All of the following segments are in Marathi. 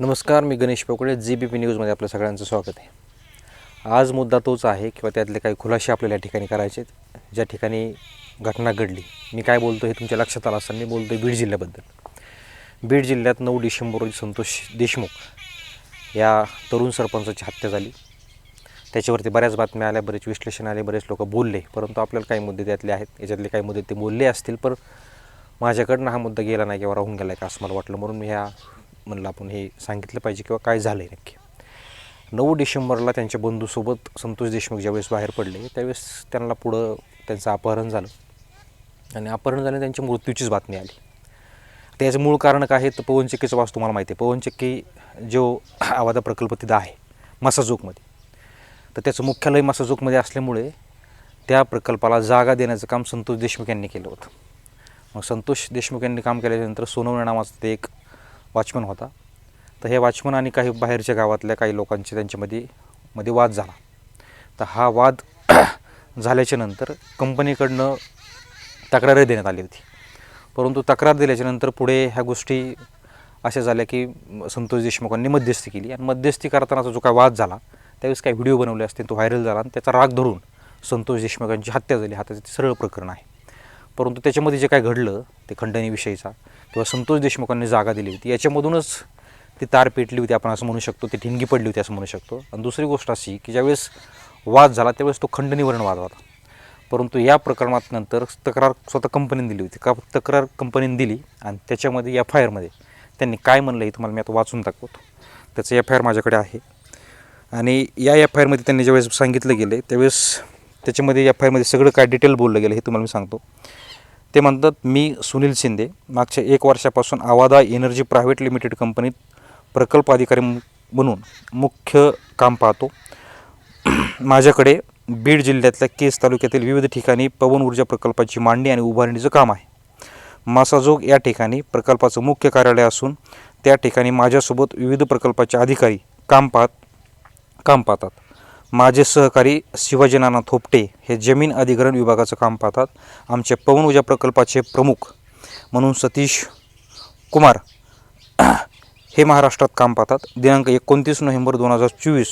नमस्कार मी Ganesh Pokale G B P न्यूजमध्ये आपलं सगळ्यांचं स्वागत आहे. आज मुद्दा तोच आहे किंवा त्यातले काही खुलासे आपल्याला या ठिकाणी करायचे आहेत ज्या ठिकाणी घटना घडली. मी काय बोलतो हे तुमच्या लक्षात आलं असताना मी बोलतो आहे बीड जिल्ह्याबद्दल. बीड जिल्ह्यात नऊ डिसेंबर रोजी संतोष देशमुख या तरुण सरपंचाची हत्या झाली. त्याच्यावरती बऱ्याच बातम्या आल्या बरेच विश्लेषण आले बरेच लोक बोलले. परंतु आपल्याला काही मुद्दे त्यातले आहेत याच्यातले काही मुद्दे ते बोलले असतील पर माझ्याकडनं हा मुद्दा गेला नाही किंवा राहून गेला आहे का असं मला वाटलं. म्हणून मी ह्या म्हणलं आपण हे सांगितलं पाहिजे किंवा काय झालं आहे नक्की. नऊ डिसेंबरला त्यांच्या बंधूसोबत संतोष देशमुख ज्यावेळेस बाहेर पडले त्यावेळेस त्यांना पुढं त्यांचं अपहरण झालं. आणि अपहरण झाल्याने त्यांच्या मृत्यूचीच बातमी आली. त्याचं मूळ कारण काय आहे? तर पवनचक्कीचं वास तुम्हाला माहिती आहे. पवनचक्की जो आवादा प्रकल्प तिथं आहे मसाजोकमध्ये. तर त्याचं मुख्यालय मसाजोकमध्ये असल्यामुळे त्या प्रकल्पाला जागा देण्याचं काम संतोष देशमुख यांनी केलं होतं. मग संतोष देशमुख यांनी काम केल्यानंतर सोनवणे नावाचं ते एक वॉचमन होता. तर हे वॉचमन आणि काही बाहेरच्या गावातल्या काही लोकांचे त्यांच्यामध्ये मध्ये वाद झाला. तर हा वाद झाल्याच्यानंतर कंपनीकडनं तक्रारही देण्यात आली होती. परंतु तक्रार दिल्याच्यानंतर पुढे ह्या गोष्टी अशा झाल्या की संतोष देशमुखांनी मध्यस्थी केली. आणि मध्यस्थी करतानाचा जो काय वाद झाला त्यावेळेस काही व्हिडिओ बनवले असते तो व्हायरल झाला आणि त्याचा राग धरून संतोष देशमुखांची हत्या झाली. हा त्याचं ते सरळ प्रकरण आहे. परंतु त्याच्यामध्ये जे काय घडलं ते खंडणीविषयीचा किंवा संतोष देशमुखांनी जागा दिली होती. याच्यामधूनच ती तार पेटली होती आपण असं म्हणू शकतो. ती ठिणगी पडली होती असं म्हणू शकतो. आणि दुसरी गोष्ट अशी की ज्यावेळेस वाद झाला त्यावेळेस तो खंडनिवरण वाद होता. परंतु या प्रकरणात नंतर तक्रार स्वतः कंपनीने दिली होती. का तक्रार कंपनीने दिली आणि त्याच्यामध्ये एफ आय आरमध्ये त्यांनी काय म्हणलं हे तुम्हाला मी आता वाचून दाखवतो. त्याचं एफ आय आर माझ्याकडे आहे. आणि या एफ आय आरमध्ये त्यांनी ज्यावेळेस सांगितलं गेलं त्यावेळेस त्याच्यामध्ये एफ आय आरमध्ये सगळं काय डिटेल बोललं गेलं हे तुम्हाला मी सांगतो. ते म्हणतात मी सुनील शिंदे. मागच्या एक वर्षापासून आवादा एनर्जी प्रायव्हेट लिमिटेड कंपनीत प्रकल्प अधिकारी म्हणून मुख्य काम पाहतो. माझ्याकडे बीड जिल्ह्यातल्या केस तालुक्यातील विविध ठिकाणी पवन ऊर्जा प्रकल्पाची मांडणी आणि उभारणीचं काम आहे. मासाजोग या ठिकाणी प्रकल्पाचं मुख्य कार्यालय असून त्या ठिकाणी माझ्यासोबत विविध प्रकल्पाचे अधिकारी काम पाहत काम पाहतात. माझे सहकारी शिवाजी नाना थोपटे हे जमीन अधिग्रहण विभागाचं काम पाहतात. आमचे पवन ऊर्जा प्रकल्पाचे प्रमुख म्हणून सतीश कुमार हे महाराष्ट्रात काम पाहतात. दिनांक एकोणतीस नोव्हेंबर दोन हजार चोवीस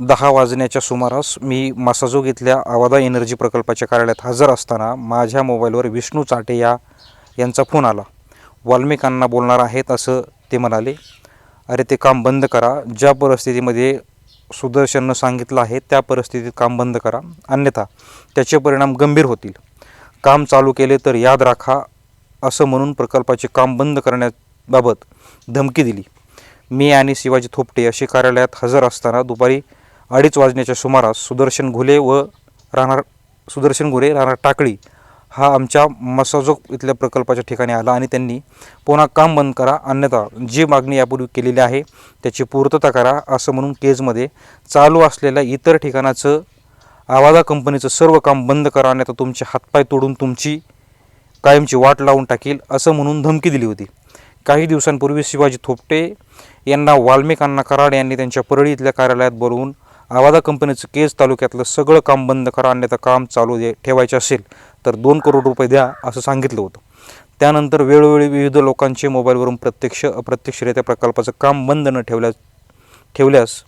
दहा वाजण्याच्या सुमारास मी मासाजोग इथल्या आवादा एनर्जी प्रकल्पाच्या कार्यालयात हजर असताना माझ्या मोबाईलवर विष्णू चाटे या यांचा फोन आला. वाल्मिकांना बोलणार आहेत असं ते म्हणाले. अरे ते काम बंद करा. ज्या परिस्थितीमध्ये सुदर्शननं सांगितलं आहे त्या परिस्थितीत काम बंद करा. अन्यथा त्याचे परिणाम गंभीर होतील. काम चालू केले तर याद राखा असं म्हणून प्रकल्पाचे काम बंद करण्याबाबत धमकी दिली. मी आणि शिवाजी थोपटे अशी कार्यालयात हजर असताना दुपारी अडीच वाजण्याच्या सुमारास सुदर्शन घुले व राहणार सुदर्शन घुले राहणार टाकळी हा आमच्या मसाजोग इथल्या प्रकल्पाच्या ठिकाणी आला आणि त्यांनी पुन्हा काम बंद करा अन्यथा जी मागणी यापूर्वी केलेली आहे त्याची पूर्तता करा असं म्हणून केजमध्ये चालू असलेल्या इतर ठिकाणाचं आवाजा कंपनीचं सर्व काम बंद करा अन्यथा तुमचे हातपाय तोडून तुमची कायमची वाट लावून टाकील असं म्हणून धमकी दिली होती. काही दिवसांपूर्वी शिवाजी थोपटे यांना वाल्मिकांना कराड यांनी त्यांच्या परळी इथल्या कार्यालयात बोलवून आवादा कंपनीचं केज तालुक्यातलं सगळं काम बंद करा अन्यथा काम चालू दे ठेवायचे असेल तर दोन करोड रुपये द्या असं सांगितलं होतं. त्यानंतर वेळोवेळी विविध लोकांचे मोबाईलवरून प्रत्यक्ष अप्रत्यक्षरित्या प्रकल्पाचं काम बंद न ठेवल्यास ठेवल्यास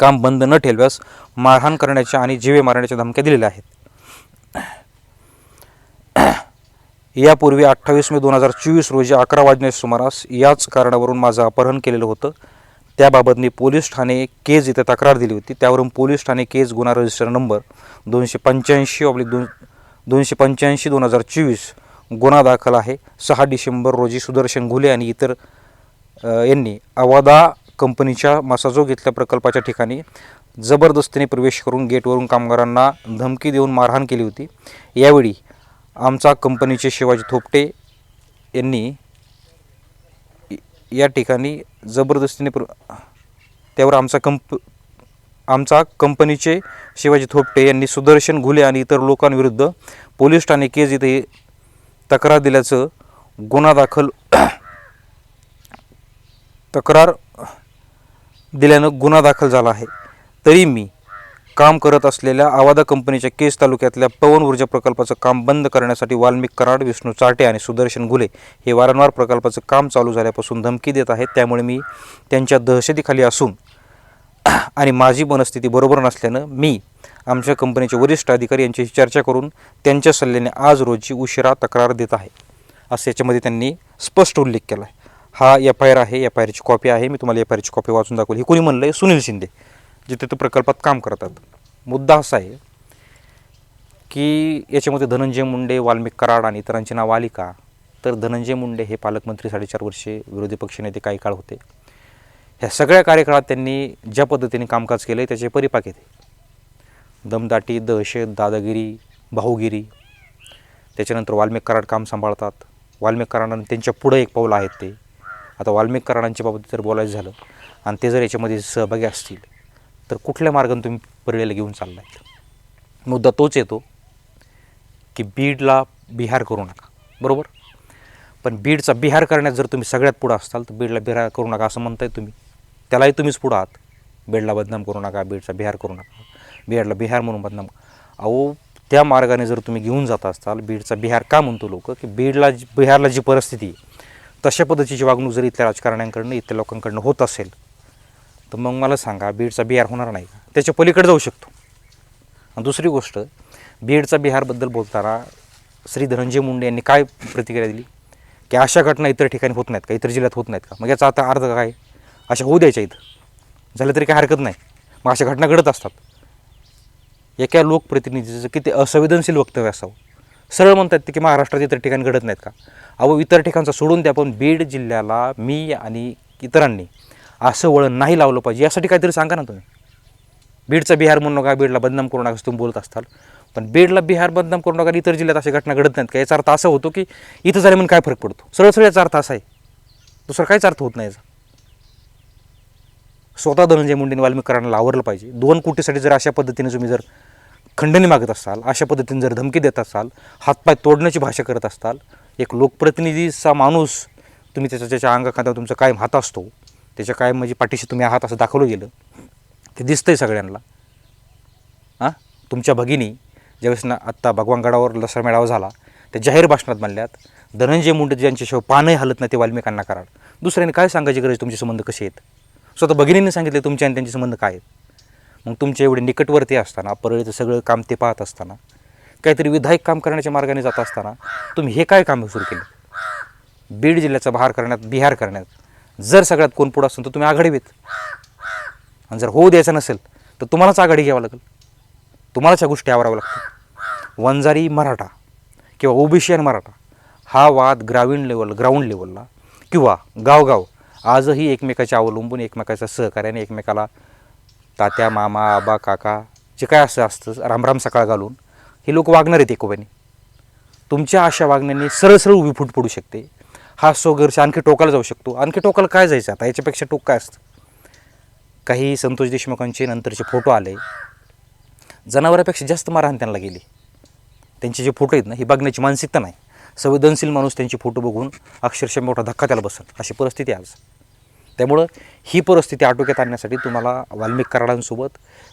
काम बंद न ठेवल्यास मारहाण करण्याच्या आणि जीवे मारण्याच्या धमक्या दिलेल्या आहेत. यापूर्वी अठ्ठावीस मे दोन हजार चोवीस रोजी अकरा वाजण्याच्या सुमारास याच कारणावरून माझं अपहरण केलेलं होतं. त्याबाबत मी पोलीस ठाणे केज इथे तक्रार दिली होती. त्यावरून पोलीस ठाणे केज गुन्हा रजिस्टर नंबर दोनशे पंच्याऐंशी ऑब्लिक दोन दोनशे पंच्याऐंशी दोन हजार चोवीस गुन्हा दाखल आहे. सहा डिसेंबर रोजी सुदर्शन घुले आणि इतर यांनी अवादा कंपनीच्या मासाजोग इथल्या प्रकल्पाच्या ठिकाणी जबरदस्तीने प्रवेश करून गेटवरून कामगारांना धमकी देऊन मारहाण केली होती. यावेळी आमचा कंपनीचे शिवाजी थोपटे यांनी या ठिकाणी जबरदस्तीने प्र त्यावर आमचा कंप आमचा कंपनीचे शिवाजी थोपटे यांनी सुदर्शन घुले आणि इतर लोकांविरुद्ध पोलीस ठाणे केज इथे तक्रार दिल्याचं गुन्हा दाखल तक्रार दिल्यानं गुन्हा दाखल झाला आहे. तरी मी काम करत असलेल्या आवादा कंपनीच्या केस तालुक्यातल्या पवन ऊर्जा प्रकल्पाचं काम बंद करण्यासाठी वाल्मिक कराड विष्णू चाटे आणि सुदर्शन घुले हे वारंवार प्रकल्पाचं काम चालू झाल्यापासून धमकी देत आहेत. त्यामुळे मी त्यांच्या दहशतीखाली असून आणि माझी मनस्थिती बरोबर नसल्यानं मी आमच्या कंपनीचे वरिष्ठ अधिकारी यांच्याशी चर्चा करून त्यांच्या सल्ल्याने आज रोजी उशिरा तक्रार देत आहे असं याच्यामध्ये त्यांनी स्पष्ट उल्लेख केला आहे हा एफ आय आर आहे एफ आय आरची कॉपी आहे. मी तुम्हाला एफ आय आरची कॉपी वाचून दाखवली. हे कोणी म्हणलं आहे सुनील शिंदे. जिथे ते प्रकल्पात काम करतात. मुद्दा असा आहे की याच्यामध्ये धनंजय मुंडे वाल्मिक कराड आणि इतरांची नाव आली का? तर धनंजय मुंडे हे पालकमंत्री साडेचार वर्षे विरोधी पक्षनेते काही काळ होते. ह्या सगळ्या कार्यकाळात त्यांनी ज्या पद्धतीने कामकाज केलं आहे त्याचे परिपाक येते. दमदाटी दहशत दादागिरी भाऊगिरी त्याच्यानंतर वाल्मिक कराड काम सांभाळतात. वाल्मिक कराडांना त्यांच्या पुढं एक पाऊल आहेत ते. आता वाल्मिक कराडांच्या बाबतीत जर बोलायचं झालं आणि ते जर याच्यामध्ये सहभागी असतील तर कुठल्या मार्गाने तुम्ही परळीला घेऊन चाललाय? मुद्दा तोच येतो की बीडला बिहार करू नका बरोबर? पण बीडचा बिहार करण्यात जर तुम्ही सगळ्यात पुढं असाल तर बीडला बिहार करू नका असं म्हणताय तुम्ही. त्यालाही तुम्हीच पुढं आहात. बीडला बदनाम करू नका बीडचा बिहार करू नका बिहारला बिहार म्हणून बदनाम अहो त्या मार्गाने जर तुम्ही घेऊन जात असाल बीडचा बिहार का म्हणतो लोक? की बीडला जी बिहारला जी परिस्थिती आहे तशा पद्धतीची वागणूक जर इथल्या राजकारण्यांकडनं इथल्या लोकांकडनं होत असेल तर मग मला सांगा बीडचा बिहार होणार नाही का? त्याच्या पलीकडे जाऊ शकतो. आणि दुसरी गोष्ट बीडचा बिहारबद्दल बोलताना श्री धनंजय मुंडे यांनी काय प्रतिक्रिया दिली? की अशा घटना इतर ठिकाणी होत नाहीत का? इतर जिल्ह्यात होत नाहीत का? मग याचा आता अर्थ काय? अशा होऊ द्यायच्या इथं. झालं तरी काही हरकत नाही. मग अशा घटना घडत असतात. एका लोकप्रतिनिधीचं किती असंवेदनशील वक्तव्य असावं. सरळ म्हणतात ते की महाराष्ट्रात इतर ठिकाणी घडत नाहीत का? अहो इतर ठिकाणचं सोडून द्या पण बीड जिल्ह्याला मी आणि इतरांनी असं वळण नाही लावलं पाहिजे. यासाठी काहीतरी सांगा ना तुम्ही. बीडचा बिहार म्हणू नका बीडला बदनाम करू नका असं तुम्ही बोलत असताल. पण बीडला बिहार बदनाम करू नका इतर जिल्ह्यात अशा घटना घडत नाहीत का? याचा अर्थ असा होतो की इथं झाले म्हणून काय फरक पडतो? सरळ सरळ याचा अर्थ असा आहे. दुसरा काहीच अर्थ होत नाही याचा. स्वतः धनंजय मुंडेने वाल्मिकरांना आवरलं पाहिजे. दोन कोटीसाठी जर अशा पद्धतीने तुम्ही जर खंडणी मागत असाल अशा पद्धतीने जर धमकी देत असाल हातपाय तोडण्याची भाषा करत असाल एक लोकप्रतिनिधीचा माणूस तुम्ही त्याच्या त्याच्या अंगाखांद्यावर तुमचा कायम हात असतो त्याच्या कायम म्हणजे पाठीशी तुम्ही आहात असं दाखवलं गेलं. ते दिसतंय सगळ्यांना. हां? तुमच्या भगिनी ज्यावेळेस ना आत्ता भगवानगडावर लसर मेळावा झाला त्या जाहीर भाषणात म्हणल्यात धनंजय मुंडे ज्यांच्याशिवाय पानही हलत नाही ते वाल्मिकांना कराड. दुसऱ्याने काय सांगायची गरज तुमचे संबंध कसे आहेत? स्वतः भगिनीने सांगितले तुमचे आणि त्यांचे संबंध काय आहेत? मग तुमचे एवढे निकटवर्ती असताना परळीचं सगळं काम ते पाहत असताना काहीतरी विधायक काम करण्याच्या मार्गाने जात असताना तुम्ही हे काय कामं सुरू केलं? बीड जिल्ह्याचा बहार करण्यात बिहार करण्यात जर सगळ्यात कोण पुढं असेल तर तुम्ही आघाडी घेत आणि जर होऊ द्यायचं नसेल तर तुम्हालाच आघाडी घ्यावं लागेल. तुम्हालाच ह्या गोष्टी आवराव्या लागतील. वंजारी मराठा किंवा ओबीसी आणि मराठा हा वाद ग्रामीण लेवल ग्राउंड लेवलला किंवा गावगाव आजही एकमेकाच्या अवलंबून एकमेकाच्या सहकार्याने एकमेकाला तात्या मामा आबा काका जे काय असं असतं रामराम सकाळ घालून हे लोक वागणार आहेत एकोब्याने तुमच्या अशा वागण्याने सरळ सरळ उभी फूट पडू शकते. हा संघर्ष आणखी टोकाला जाऊ शकतो. आणखी टोकाला काय जायचं? आता याच्यापेक्षा टोक काय असतं? काही संतोष देशमुखांचे नंतरचे फोटो आले. जनावरापेक्षा जास्त मारहाण त्यांना गेली. त्यांचे जे फोटो आहेत ना ही बघण्याची मानसिकता नाही. संवेदनशील माणूस त्यांचे फोटो बघून अक्षरशः मोठा धक्का त्याला बसत अशी परिस्थिती आहे आज. त्यामुळं ही परिस्थिती आटोक्यात आणण्यासाठी तुम्हाला वाल्मिक कराडांसोबत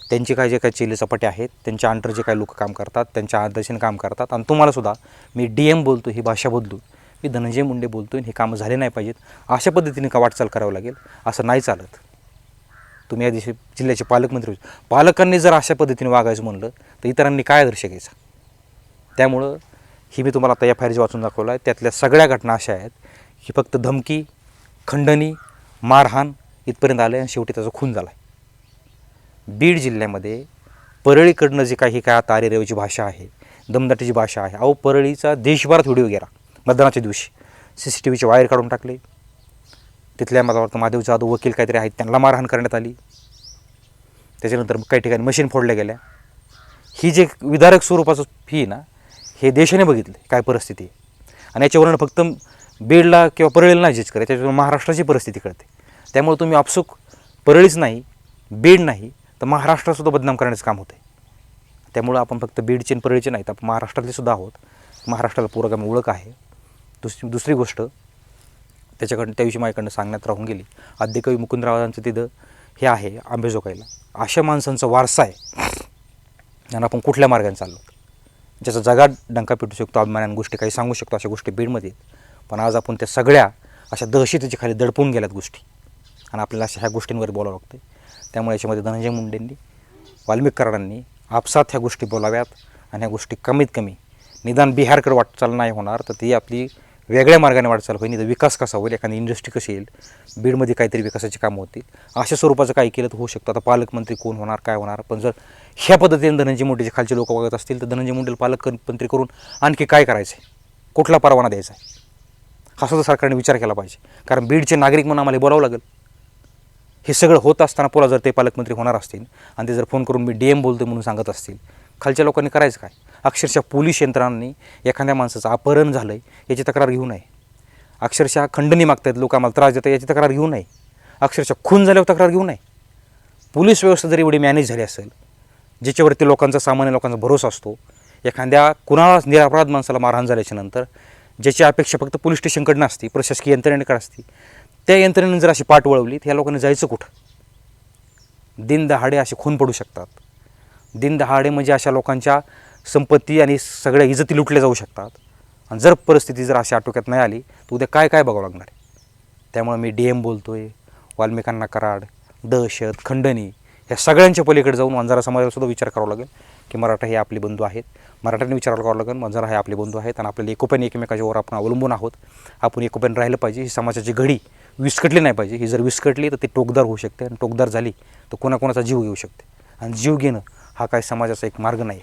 त्यांचे काय जे काही चेले चपाटे आहेत त्यांच्या अंडर जे काही लोक काम करतात त्यांच्या आदर्शाने काम करतात आणि तुम्हालासुद्धा मी डी एम बोलतो ही भाषा बदलून मी धनंजय मुंडे बोलतो हे कामं झाले नाही पाहिजेत. अशा पद्धतीने का वाटचाल करावं लागेल? असं नाही चालत. तुम्ही या दिवशी जिल्ह्याचे पालकमंत्री पालकांनी जर अशा पद्धतीने वागायचं म्हणलं तर इतरांनी काय आदर्श घ्यायचा? त्यामुळं ही मी तुम्हाला आता एफ आय आर वाचून दाखवलं आहे. त्यातल्या सगळ्या घटना अशा आहेत की फक्त धमकी खंडणी मारहाण इथपर्यंत आलं आणि शेवटी त्याचा खून झाला आहे बीड जिल्ह्यामध्ये परळीकडनं जे काही काय आता आरेरेवची भाषा आहे दमदाटीची भाषा आहे. अहो परळीचा देशभरात व्हिडिओ गेला. मतदानाच्या दिवशी. सी सी टी व्हीचे वायर काढून टाकले. तिथल्या मला वाटतं महादेव जाधव वकील काहीतरी आहेत त्यांना मारहाण करण्यात आली. त्याच्यानंतर काही ठिकाणी मशीन फोडल्या गेल्या. ही जे विदारक स्वरूपाचं फी ना हे देशाने बघितले काय परिस्थिती आहे. आणि याच्यावरून फक्त बीडला किंवा परळीला नाही जज करे त्याच्यावरून महाराष्ट्राची परिस्थिती कळते. त्यामुळे तुम्ही आपसुक परळीच नाही बीड नाही तर महाराष्ट्रासुद्धा बदनाम करण्याचं काम होते त्यामुळं आपण फक्त बीडचे आणि परळीचे नाहीत आपण महाराष्ट्रातले सुद्धा आहोत. महाराष्ट्राला पूरगामी ओळख आहे. दुसरी दुसरी गोष्ट त्याच्याकडनं त्याविषयी माझ्याकडनं सांगण्यात राहून गेली आद्यकवी मुकुंदरावांचं तिथं हे आहे आंबेजोगाईला अशा माणसांचा वारसा आहे. आणि आपण कुठल्या मार्गाने चाललो? ज्याचा जगात डंका पेटू शकतो अभिमानाने गोष्टी काही सांगू शकतो अशा गोष्टी बीडमध्ये पण आज आपण त्या सगळ्या अशा दहशतीच्या खाली दडपून गेल्यात गोष्टी. आणि आपल्याला अशा ह्या गोष्टींवर बोलावं लागतं त्यामुळे याच्यामध्ये धनंजय मुंडेंनी वाल्मिककरांनी आपसात ह्या गोष्टी बोलाव्यात. आणि ह्या गोष्टी कमीत कमी निदान बिहारकडे वाटचाल नाही होणार तर ती आपली वेगळ्या मार्गाने वाटचाल होईल तर विकास कसा होईल एखादी इंडस्ट्री कशी येईल बीडमध्ये काहीतरी विकासाची कामं होतील. अशा स्वरूपाचं काही केलं तर होऊ शकतं. आता पालकमंत्री कोण होणार काय होणार? पण जर ह्या पद्धतीने धनंजय मुंडेचे खालचे लोक बघत असतील तर धनंजय मुंडेला पालकमंत्री करून आणखी काय करायचं आहे कुठला परवाना द्यायचा आहे हा सुद्धा सरकारने विचार केला पाहिजे. कारण बीडचे नागरिक म्हणून आम्हाला बोलावं लागेल. हे सगळं होत असताना पुला जर ते पालकमंत्री होणार असतील आणि ते जर फोन करून मी डी एम बोलतो म्हणून सांगत असतील खालच्या लोकांनी करायचं काय? अक्षरशः पोलीस यंत्रणांनी एखाद्या माणसाचं अपहरण झालं आहे याची तक्रार घेऊ नये. अक्षरशः खंडणी मागतायत लोक आम्हाला त्रास देतात याची तक्रार घेऊ नये. अक्षरशः खून झाल्यावर तक्रार घेऊ नये. पोलीस व्यवस्था जर एवढी मॅनेज झाली असेल ज्याच्यावरती लोकांचा सामान्य लोकांचा भरोसा असतो एखाद्या कुणालाच निरापराध माणसाला मारहाण झाल्याच्यानंतर ज्याची अपेक्षा फक्त पोलीस स्टेशनकडनं असते प्रशासकीय यंत्रणेकडे असते त्या यंत्रणेने जर अशी पाठ वळवली तर ह्या लोकांनी जायचं कुठं? दिन दहाडे असे खून पडू शकतात. दिन दहाडे म्हणजे अशा लोकांच्या संपत्ती आणि सगळ्या इज्जती लुटल्या जाऊ शकतात. आणि जर परिस्थिती जर अशी आटोक्यात नाही आली तर उद्या काय काय बघावं लागणार आहे? त्यामुळे मी डी एम बोलतो आहे वाल्मिकांना कराड दहशत खंडणी ह्या सगळ्यांच्या पलीकडे जाऊन वंजारा समाजालासुद्धा विचार करावा लागेल की मराठा हे आपले बंधू आहेत. मराठ्यांनी विचार करावा लागेल वंजारा हे आपले बंधू आहेत आणि आपल्याला एकोप्याने एकमेकाच्यावर आपण अवलंबून आहोत. आपण एकोप्याने राहिलं पाहिजे ही समाजाची घडी विस्कटली नाही पाहिजे. ही जर विस्कटली तर ती टोकदार होऊ शकते. आणि टोकदार झाली तर कोणाकोणाचा जीव घेऊ शकते. आणि जीव घेणं हा काय समाजाचा एक मार्ग नाही.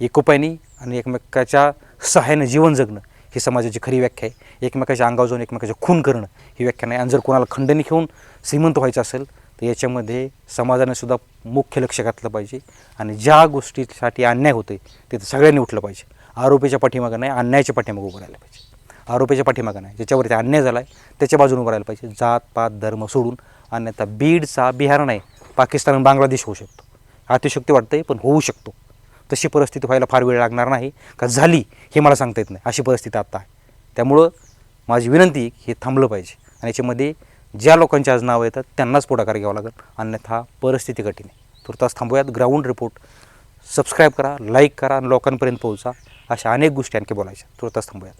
एकोप्याने आणि एकमेकाच्या सहाय्याने जीवन जगणं ही समाजाची खरी व्याख्या आहे. एकमेकाच्या अंगावर जाऊन एकमेकाच्या खून करणं ही व्याख्या नाही. आणि जर कोणाला खंडणी घेऊन श्रीमंत व्हायचं असेल तर याच्यामध्ये समाजाने सुद्धा मुख्य लक्ष घातलं पाहिजे. आणि ज्या गोष्टीसाठी अन्याय होते ते सगळ्यांनी उठलं पाहिजे. आरोपीच्या पाठीमागं नाही अन्यायाच्या पाठीमागं उभं राहायला पाहिजे. आरोपीच्या पाठीमागं नाही ज्याच्यावरती अन्याय झाला आहे त्याच्या बाजूने उभं राहायला पाहिजे. जात पात धर्म सोडून अन्यथा बीडचा बिहार नाही पाकिस्तान आणि बांगलादेश होऊ शकतो. अतिशक्ती वाटते पण होऊ शकतो. तशी परिस्थिती व्हायला फार वेळ लागणार नाही. का झाली हे मला सांगता येत नाही. अशी परिस्थिती आत्ता आहे. त्यामुळं माझी विनंती हे थांबलं पाहिजे. आणि याच्यामध्ये ज्या लोकांची आज नावं येतात त्यांनाच पुढाकार घ्यावा लागेल. अन्यथा परिस्थिती कठीण आहे. तुर्तास थांबूयात. ग्राउंड रिपोर्ट सबस्क्राईब करा लाईक करा आणि लोकांपर्यंत पोहोचा अशा अनेक गोष्टी आणखी बोलायच्या तुर्तास थांबूयात.